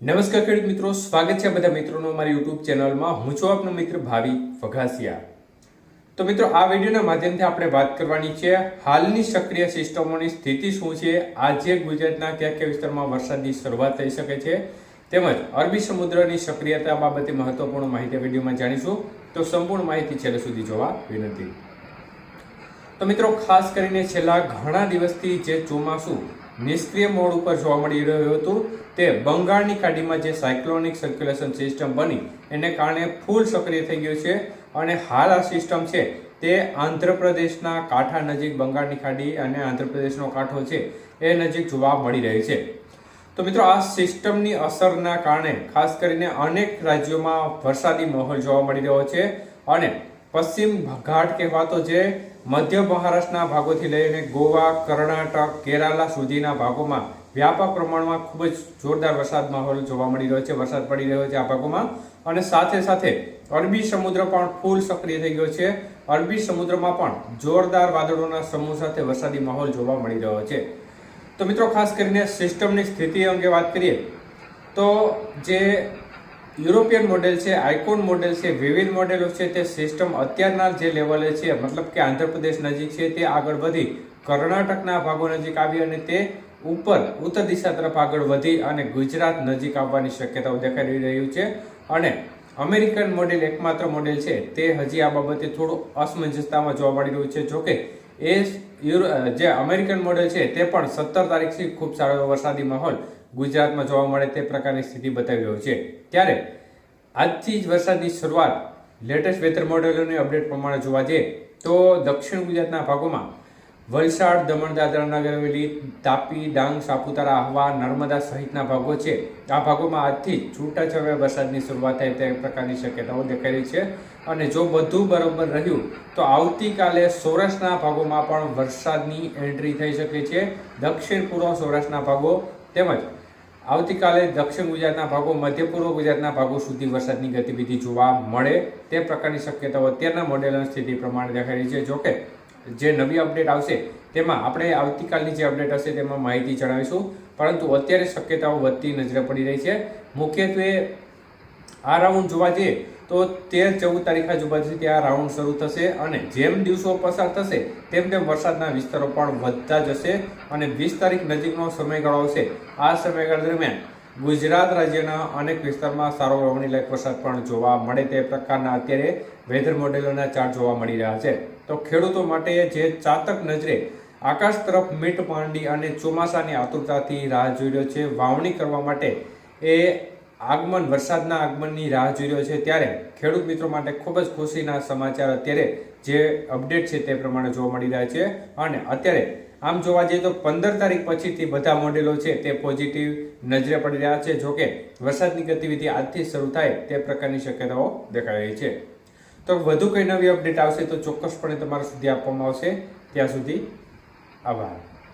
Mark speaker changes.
Speaker 1: નમસ્કાર ખેડૂત મિત્રો, સ્વાગત છે બધા મિત્રોનો મારી યુટ્યુબ ચેનલમાં. હું છું આપનો મિત્ર ભાવિ વઘાસિયા તો મિત્રો, આ વિડીયોના માધ્યમથી આપણે વાત કરવાની છે, હાલની સક્રિય સિસ્ટમોની સ્થિતિ શું છે? આજે ગુજરાતના કયા કયા વિસ્તારમાં વરસાદની શરૂઆત થઈ શકે છે? તેમજ અરબી સમુદ્રની સક્રિયતા બાબતે મહત્વપૂર્ણ માહિતી વિડીયોમાં જાણીશું. તો સંપૂર્ણ માહિતી છેલ્લે સુધી જોવા વિનંતી. તો મિત્રો, ખાસ કરીને છેલ્લા ઘણા દિવસથી જે ચોમાસું નિષ્ક્રિય મોડ ઉપર જોવા મળી રહ્યું હતું તે બંગાળની ખાડીમાં જે સાયક્લોનિક સર્ક્યુલેશન સિસ્ટમ બની, એને કારણે ફૂલ સક્રિય થઈ ગયું છે અને હાલ આ સિસ્ટમ છે તે આંધ્રપ્રદેશના કાંઠા નજીક બંગાળની ખાડી અને આંધ્રપ્રદેશનો કાંઠો છે, એ નજીક જોવા મળી રહી છે. તો મિત્રો, આ સિસ્ટમની અસરના કારણે ખાસ કરીને અનેક રાજ્યોમાં વરસાદી માહોલ જોવા મળી રહ્યો છે અને પશ્ચિમ ઘાટ કહેવાતો જે મધ્ય મહારાષ્ટ્રના ભાગોથી લઈને ગોવા, કર્ણાટક, કેરાલા સુધીના ભાગોમાં વ્યાપક પ્રમાણમાં ખૂબ જ જોરદાર વરસાદ માહોલ જોવા મળી રહ્યો છે, વરસાદ પડી રહ્યો છે આ ભાગોમાં. અને સાથે સાથે અરબી સમુદ્ર પણ ફૂલ સક્રિય થઈ ગયો છે. અરબી સમુદ્રમાં પણ જોરદાર વાદળોના સમૂહ સાથે વરસાદી માહોલ જોવા મળી રહ્યો છે. તો મિત્રો, ખાસ કરીને સિસ્ટમની સ્થિતિ અંગે વાત કરીએ, તો જે યુરોપિયન મોડેલ છે, આઇકોન મોડેલ છે, વિવિધ મોડેલો છે, તે સિસ્ટમ અત્યારના જે લેવલે છે, મતલબ કે આંધ્રપ્રદેશ નજીક છે, તે આગળ વધી કર્ણાટકના ભાગો નજીક આવી અને તે ઉપર ઉત્તર દિશા તરફ આગળ વધી અને ગુજરાત નજીક આવવાની શક્યતાઓ દેખાઈ રહ્યું છે. અને અમેરિકન મોડેલ એકમાત્ર મોડેલ છે તે હજી આ બાબતે થોડું અસમંજસતામાં જોવા મળી રહ્યું છે. જોકે એ જે અમેરિકન મોડેલ છે તે પણ સત્તર તારીખથી ખૂબ સારો એવો વરસાદી માહોલ ગુજરાતમાં જોવા મળે તે પ્રકારની સ્થિતિ બતાવી રહ્યો છે. ત્યારે આજથી જ વરસાદની શરૂઆત લેટેસ્ટ વેધર મોડેલોની અપડેટ પ્રમાણે જોવા જઈએ તો દક્ષિણ ગુજરાતના ભાગોમાં વલસાડ, દમણ, દાદરા નગર હવેલી, તાપી, ડાંગ, સાપુતારા, આહવા, નર્મદા સહિતના ભાગો છે. આ ભાગોમાં આજથી છૂટાછવાયા વરસાદની શરૂઆત થાય તે પ્રકારની શક્યતાઓ દેખાઈ રહી છે. અને જો બધું બરાબર રહ્યું, તો આવતીકાલે સૌરાષ્ટ્રના ભાગોમાં પણ વરસાદની એન્ટ્રી થઈ શકે છે. દક્ષિણ, પૂર્વ સૌરાષ્ટ્રના ભાગો તેમજ આવતીકાલે દક્ષિણ ગુજરાતના ભાગો, મધ્ય, પૂર્વ ગુજરાતના ભાગો સુધી વરસાદની ગતિવિધિ જોવા મળે તે પ્રકારની શક્યતાઓ અત્યારના મોડેલની સ્થિતિ પ્રમાણે દેખાઈ રહી છે. જોકે જે નવી અપડેટ આવશે, તેમાં આપણે આવતીકાલની જે અપડેટ હશે તેમાં માહિતી જણાવીશું. પરંતુ અત્યારે શક્યતાઓ વધતી નજરે પડી રહી છે. મુખ્યત્વે આ રાઉન્ડ જોવા જઈએ તો તેર ચૌદ તારીખ આજુબાજુથી આ રાઉન્ડ શરૂ થશે અને જેમ દિવસો પસાર થશે, તેમ તેમ વરસાદના વિસ્તારો પણ વધતા જશે અને વીસ તારીખ નજીકનો સમયગાળો આવશે. આ સમયગાળા દરમિયાન ગુજરાત રાજ્યના અનેક વિસ્તારમાં સારો વાવણી લાયક વરસાદ પણ જોવા મળે તે પ્રકારના અત્યારે વેધર મોડેલોના ચાર્ટ જોવા મળી રહ્યા છે. તો ખેડૂતો માટે જે ચાતક નજરે આકાશ તરફ મીટ માંડી અને ચોમાસાની આતુરતાથી રાહ જોઈ રહ્યો છે, વાવણી કરવા માટે એ આગમન, વરસાદના આગમનની રાહ જોઈ રહ્યો છે ત્યારે ખેડૂત મિત્રો માટે ખૂબ જ ખુશીના સમાચાર અત્યારે જે અપડેટ છે તે પ્રમાણે જોવા મળી રહ્યા છે. અને અત્યારે આમ જોવા જઈએ તો પંદર તારીખ પછીથી બધા મોડેલો છે તે પોઝિટિવ નજરે પડી રહ્યા છે. જોકે વરસાદની ગતિવિધિ આજથી શરૂ થાય તે પ્રકારની શક્યતાઓ દેખાઈ રહી છે. તો વધુ કંઈ નવી અપડેટ આવશે તો ચોક્કસપણે તમારા સુધી આપવામાં આવશે. ત્યાં સુધી આભાર.